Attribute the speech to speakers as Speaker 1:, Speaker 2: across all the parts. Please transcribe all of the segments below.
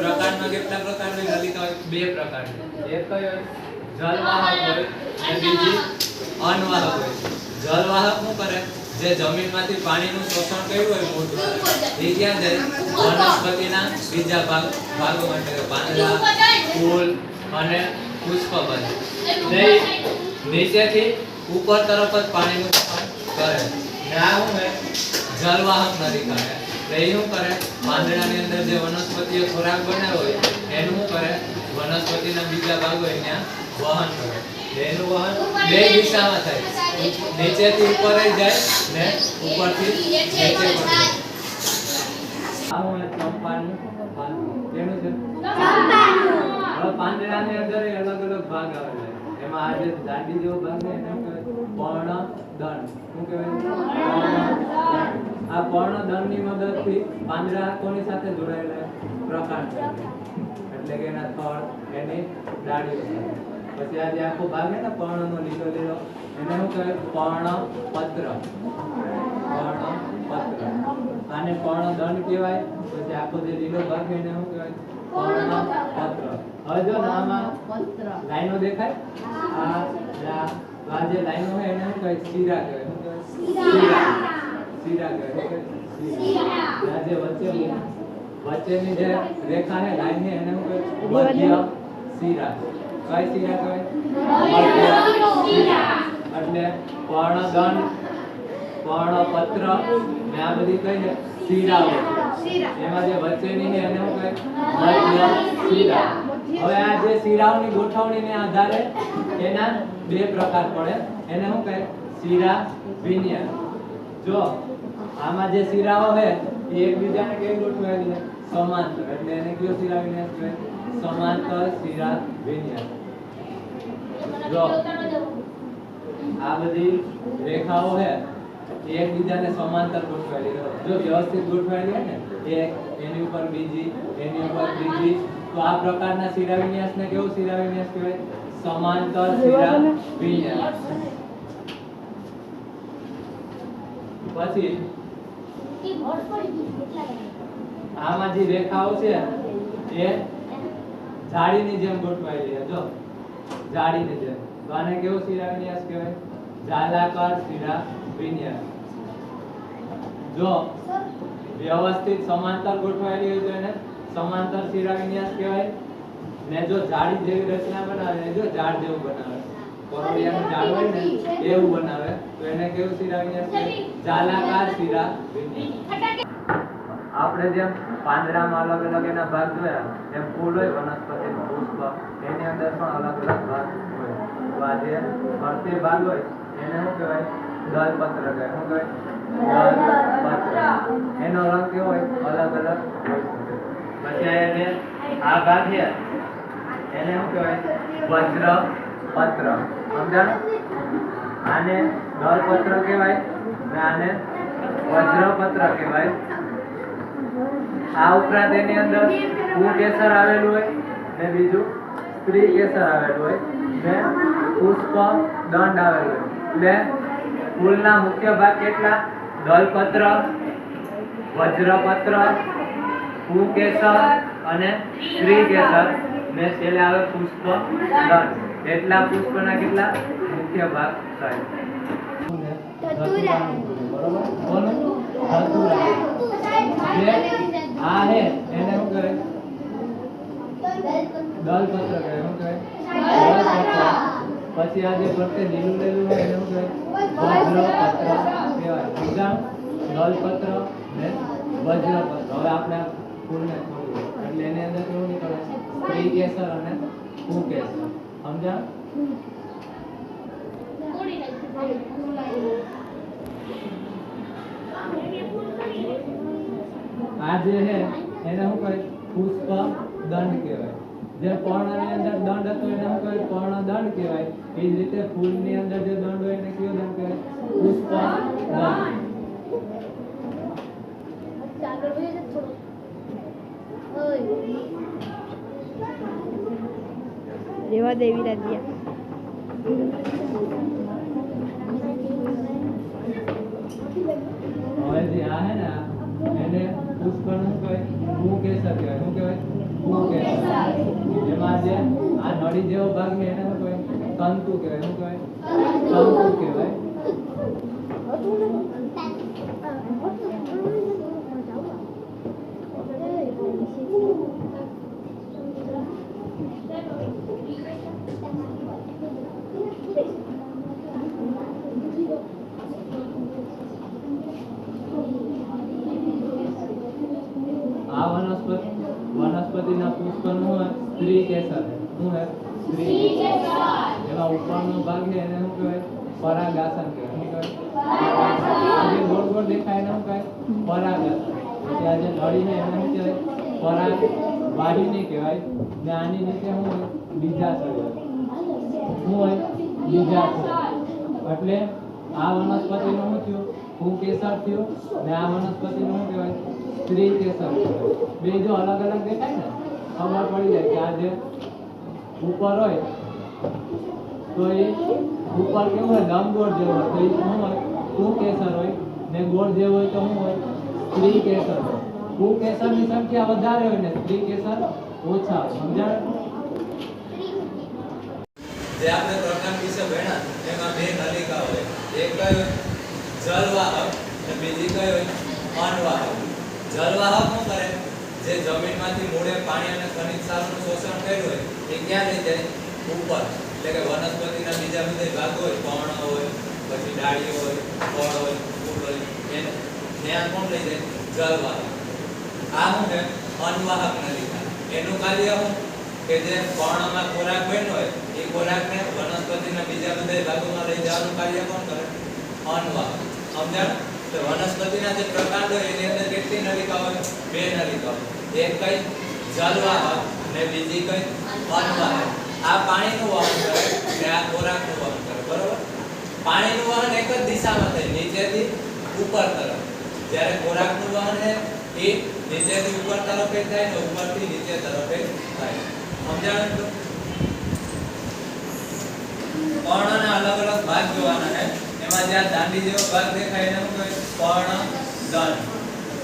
Speaker 1: પ્રકારમાં કેટલા પ્રકારની નલિકા હોય? બે પ્રકારની. એક કઈ હોય જલવાહક હોય અને બીજી અનવાહક હોય. જલવાહક શું કરે? જે જમીનમાંથી પાણીનું શોષણ કર્યું હોય મોટું એ ક્યાં જાય? વનસ્પતિના બીજા ભાગ ભાગો માટે કે પાંદડા ફૂલ અને પુષ્પ બને. નીચેથી ઉપર તરફ જ પાણીનું શોષણ કરે. ને આ શું જલવાહક નલિકા શું કરે? પાંદડાની અંદર જે વનસ્પતિઓ ખોરાક બનાવ્યો હોય એનું શું કરે? વનસ્પતિના બીજા ભાગો ત્યાં વહન કરે. એનું વહન બે દિશામાં થાય. નીચેથી ઉપર જાય ને ઉપરથી નીચે પાંદડાની અંદર અલગ અલગ ભાગ આવે છે. એમાં આજે દાંડી જેવો ભાગ એને કહેવાય પર્ણદંડ શું કહેવાય. આ પર્ણદંડની મદદથી પાંદડા કોની સાથે જોડાયેલા? પ્રકાંડ. એટલે કે એના થળ એની ડાળીઓ. પછી આ જે આખો ભાગ છે ને પર્ણનો લીલો લીલો એને શું કહેવાય? પર્ણપત્ર. પર્ણપત્ર. આને પર્ણદંડ કહેવાય. પછી આખો જે લીલો ભાગ છે એને શું કહેવાય? પર્ણપત્ર. હવે જો નામાં લાઈનો દેખાય? આ આ જે લાઈનો હોય એને શું કહે શીરા કહે શીરા. શીરા. કહેવાય. શીરા. આ જે વચ્ચે વચ્ચેની જે રેખા છે લાઈન છે એને શું કહે મધ્ય શીરા. કઈ શીરા કહે મધ્ય શીરા. એટલે પર્ણદંડ પર્ણપત્ર ને આ બધી કઈ છે? શીરાઓ. એમાં જે વચ્ચેની છે એને શું કહે મધ્ય શીરા. હવે આ જે શીરાઓની ગોઠવણીને આધારે એના બે પ્રકાર પડે. એને શું કહે? શીરા વિન્યાસ જો આમાં જે શીરાઓ છે, એ એકબીજાને કેવી ગોઠવાયેલી છે? સમાંતર એટલે એને કયો શીરા વિન્યાસ કહેવાય? સમાંતર શીરા વિન્યાસ જો આ બધી રેખાઓ છે, એ એકબીજાને સમાંતર ગોઠવાયેલી. હોય. જો વ્યવસ્થિત ગોઠવાયેલી હોય ને એક એની ઉપર બીજી, એની ઉપર ત્રીજી તો આ પ્રકારના શિરા વિન્યાસને કેવો શિરા વિન્યાસ કહેવાય સમાંતર શિરા વિન્યાસ. પછી આમાં જે રેખાઓ છે એ જાળીની જેમ ગોઠવાયેલી છે જો. જાળીની જેમ. તો આને કેવો શિરા વિન્યાસ કહેવાય? જાલાકાર શિરા વિન્યાસ. જો વ્યવસ્થિત સમાંતર ગોઠવાયેલી હોય તો એને સમાંતર શિરા વિન્યાસ કહેવાય. ને જો જાળી જેવી રચના બનાવે, ને જો ઝાડ જેવું બનાવે. કોરોડિયાનું ઝાડ હોય ને, એવું બનાવે. તો એને કેવું શિરા વિન્યાસ જાલાકાર શિરા વિન્યાસ. આપણે જેમ પાંદડામાં અલગ અલગ એના ભાગ જોયા, એમ ફૂલ હોય વનસ્પતિ પુષ્પ, એની અંદર પણ અલગ અલગ ભાગ હોય. તો આ જે ભાગ હોય, એને શું કહેવાય? દલપત્ર કહેવાય. શું કહેવાય? દલપત્ર એનો રંગ કેવો હોય? અલગ અલગ હોય. પછી શું કહેવાય? વજ્ર પત્ર. આને દલપત્ર કહેવાય વજ્રપત્ર કહેવાય. આ ઉપરાંત એની અંદર ફૂલ કેસર આવેલું હોય ને બીજું સ્ત્રી કેસર આવેલું હોય ને પુષ્પ દંડ આવેલું હોય. એટલે ફૂલના મુખ્ય ભાગ કેટલા? દલપત્ર વજ્રપત્ર પુકેસર અને શ્રી કેસર. ને છેલ્લે આવે પુષ્પ દંડ એટલા પુષ્પના કેટલા? મુખ્ય ભાગ જે આ હે એને શું કરે દલપત્ર કહે શું કહે દલપત્ર પછી આ જે ફરતે લીલું લીલું હોય એને શું કહે વજ્રપત્ર કહેવાય સમજાણું દલપત્ર ને વજ્રપત્ર હવે આપણે ફૂલને ફૂલ એટલે એની અંદર કેવું નીકળે સ્ત્રી કેસર અને કુકેસર સમજા આ જે છે, એને શું કહે? પુષ્પ દંડ કહેવાય. જે પર્ણની અંદર દંડ હતો, એને શું કહે? પર્ણ દંડ કહેવાય. એ જ રીતે ફૂલની અંદર જે દંડ હોય એને કયો દંડ કહેવાય? પુષ્પ દંડ.
Speaker 2: રેવા દેવી રાજ્યા.
Speaker 1: હવે જે આ હે ને, એને પુષ્પનું શું હું ભૂકેસર કહેવાય. શું કહેવાય?
Speaker 3: જે આ નળી જેવો ભાગ ને એને શું કહેવાય? તંતુ કહેવાય. શું કહેવાય? તંતુ કહેવાય આ વનસ્પતિ વનસ્પતિના પુષ્પનું સ્ત્રી કેસર શું હોય સ્ત્રી કેસર એવા ઉપરનો ભાગ છે એને શું કહેવાય? પરાગાસન કહેવાય. શું કહેવાય? જે ગોળ ગોળ દેખાય એને શું કહેવાય? પરાગાસન. એટલે આ જે નળી છે એને શું કહેવાય? પરાગ વાહિની કહેવાય. ને આની નીચે શું હોય બીજાશય હોય. શું હોય બીજાશય એટલે આ વનસ્પતિનું શું થયું? હું કેસર થયો ને આ વનસ્પતિનું શું કહેવાય? સ્ત્રી કેસર બે જો અલગ અલગ દેખાય ને, ખબર પડી જાય કે આ જે ઉપર હોય, તો એ ઉપર કેવું હોય? લંબગોળ જેવું હોય. તો એ શું હોય? કુકેસર હોય. ને ગોળ જેવું હોય તો શું હોય? સ્ત્રી કેસર હોય. કુકેસરની સંખ્યા વધારે હોય ને, સ્ત્રી કેસર ઓછા સમજાય
Speaker 1: જે આપણે પ્રકરણ વિશે ભણ્યા, એમાં બે નલિકા હોય. એક જલવાહક અને બીજી કઈ હોય? અનવાહક જલવાહક શું કરે? જે જમીનમાંથી મૂળે પાણી અને ખનિજ સારનું શોષણ કર્યું હોય, એ ક્યાં લઈ જાય? ઉપર. એટલે કે વનસ્પતિના બીજા બધા ભાગો હોય પર્ણ હોય, પછી ડાળીઓ હોય, ફળ હોય, ફૂલ હોય એને ત્યાં કોણ લઈ જાય? જળવાહક. આ શું છે? અનવાહક નલિકા એનું કાર્ય શું કે જે પર્ણમાં ખોરાક બન્યો હોય, એ ખોરાકને વનસ્પતિના બીજા બધા ભાગોમાં લઈ જવાનું કાર્ય કોણ કરે? અનવાહક સમજાણ? તો વનસ્પતિના જે પ્રકાર હોય એની અંદર કેટલી નલિકાઓ બે નલિકાઓ એક કઈ જલવાહક ને બીજી કઈ અનવાહક આ પાણીનું વહન કરે ને આ ખોરાકનું વહન કરે. બરોબર? પાણીનું વહન એક જ દિશામાં થાય, નીચેથી ઉપર તરફ. જ્યારે ખોરાકનું વહન છે એ નીચેથી ઉપર તરફે થાય ને ઉપરથી નીચે તરફે થાય. સમજાણ? તો? પર્ણના અલગ અલગ ભાગ જોવાના એમાં જ્યાં દાંડી જેવો ભાગ દેખાય એને શું કહે પર્ણ દંડ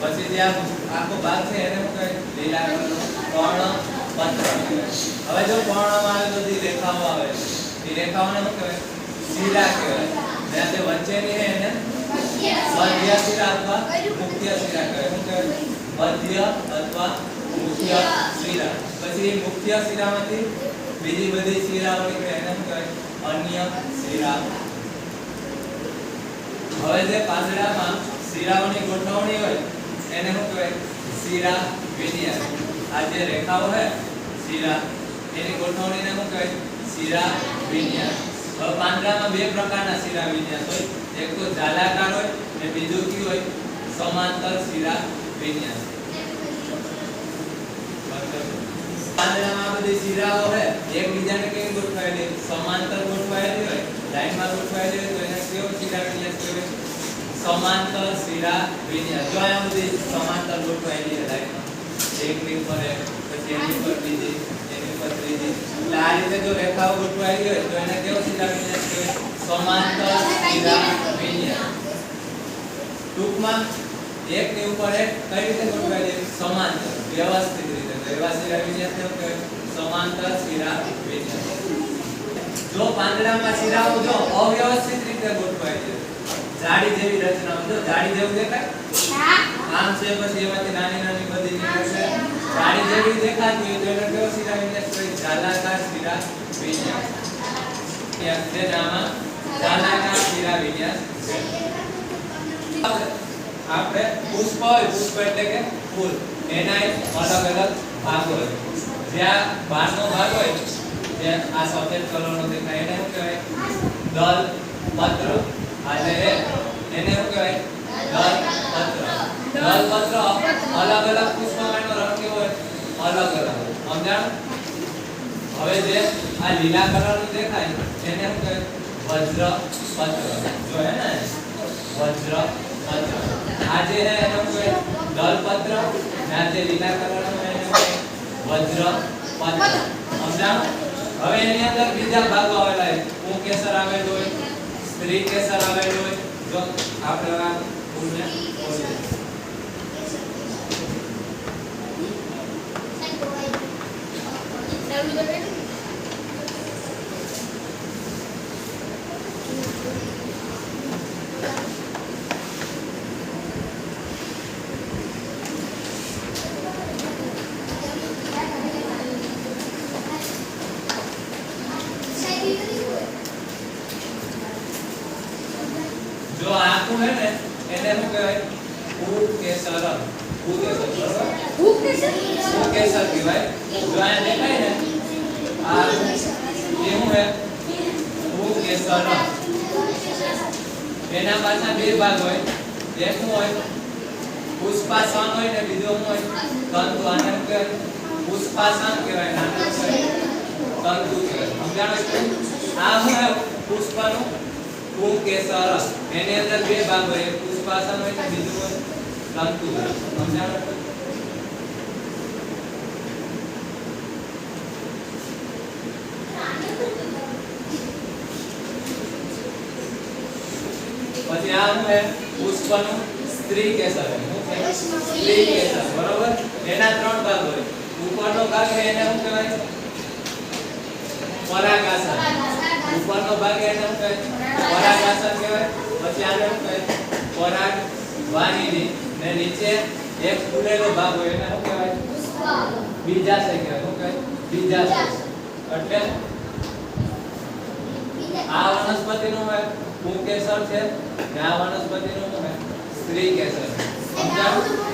Speaker 1: પછી જ્યાં આખો ભાગ છે એને શું કહે લીલા કલરનો પર્ણ પત્ર. હવે જો પર્ણમાં આવે તો જે રેખાઓ આવે એ રેખાઓને શું કહેવાય? શિરા કહેવાય. ને આ જે વચ્ચેની છે એને મધ્ય શિરા અથવા મુખ્ય શિરા કહેવાય. શું કહેવાય? મધ્ય અથવા મુખ્ય શિરા પછી એ મુખ્ય શિરામાંથી બીજી બધી શિરાઓ નીકળે. એને શું કહેવાય? અન્ય શિરા હવે જે પાંદડામાં શિરાઓની ગોઠવણી હોય, એને શું કહેવાય? શિરા વિન્યાસ આ જે રેખાઓ છે, શિરા, એની ગોઠવણીને શું કહેવાય? શિરા વિન્યાસ હવે પાંદડામાં બે પ્રકારના શિરા વિન્યાસ હોય. એક તો જાલાકાર હોય ને બીજું કયું હોય? સમાંતર શિરા વિન્યાસ પાંદડામાં આ બધી શિરાઓ છે, એકબીજાને કેવી ગોઠવાયેલી? સમાંતર ગોઠવાયેલી હોય લાઈનમાં ગોઠવાયેલી હોય, તો એને કેવો શિરા વિન્યાસ કહેવાય સમાંતર શિરા વિન્યા જો આ બધી સમાંતર ગોઠવાયેલી છે લાઈનમાં એકની ઉપર એક, પછી એની ઉપર બીજી, એની ઉપર ત્રીજી. એટલે આ રીતે જો રેખાઓ ગોઠવાયેલી હોય, તો એને કેવો શિરા વિન્યાસ કહેવાય? સમાંતર શિરા વિન્યાસ ટૂંકમાં એકની ઉપર એક કઈ રીતે ગોઠવાયેલી સમાંતર વ્યવસ્થિત રીતે. તો એવા શિરા વિન્યાસને શું કહેવાય? સમાંતર શિરા વિન્યાસ જો પાંદડામાં શિરાઓ જો અવ્યવસ્થિત રીતે ગોઠવાય છે જાડી જેવી રચનાઓ જો જાડી જેવું દેખાય આમ છે પછી એમાંથી નાની નાની બધી નીકળશે જાડી જેવી દેખાતી હોય તો એને કેવો શિરા વિન્યાસ કહેવાય જાલાકાર શિરા વિન્યાસ ત્યાં છે નામાં જાલાકાર શિરા વિન્યાસ છે આપણે પુષ્પ હોય પુષ્પ એટલે કે ફૂલ એના અલગ અલગ ભાગ હોય જ્યાં બહારનો ભાગ હોય જે આ સફેદ કલરનો દેખાય એને શું કહેવાય દલ પત્ર છે, એને શું કહેવાય? દલપત્ર દલપત્ર અલગ અલગ પુષ્પમાં એનો રંગ કેવો હોય? અલગ અલગ સમજાણ? હવે જે આ લીલા કલરનું દેખાય એને શું કહેવાય? વજ્ર પત્ર. જો હે ને? વજ્ર પત્ર. આ જે હે એનો શું કહેવાય? દલ પત્ર. આ જે લીલા કલરનું એને વજ્ર પત્ર. સમજાણ? હવે એની અંદર બીજા ભાગો આવેલા હોય કેસર આવેલું હોય સ્ત્રી કેસર આવેલું હોય જો આપણે આ ફૂલને ખોલીએ. જો આખું હે ને એને શું કહેવાય ઉકેસરમ ઉકેસર ઉકેસર કહેવાય જો દેખાય ને આ શું હે ઉકેસરમ એના પાછા બે ભાગ હોય એક હોય પુષ્પાસન હોય ને બીજો હોય તંતુ આને કહેવાય પુષ્પાસન કહેવાય ને આને શું કહેવાય તંતુ કહેવાય સમજાણો? આ હું પુષ્પનું પુંકેસર એની અંદર બે ભાગ હોય એક પુષ્પાસન હોય ને બીજું હોય સમજાણો પછી આ હે પુષ્પનું સ્ત્રી કેસર. છે? સ્ત્રી કેસર. બરોબર? એના ત્રણ ભાગ હોય. ઉપરનો ભાગ છે એને શું કહેવાય? પરાગાસન. ઉપરનો ભાગ એને શું કહેવાય? પરાગાસન કહેવાય. પછી આને શું કહેવાય? પરાગ વાહિની ને નીચે એક ફૂલેલો ભાગ હોય, એને શું કહેવાય? બીજાશય કહેવાય શું કહેવાય? બીજાશય એટલે આ વનસ્પતિનું હોય પુંકેસર છે ને આ વનસ્પતિનું નું હોય, સ્ત્રી કેસર સમજાયું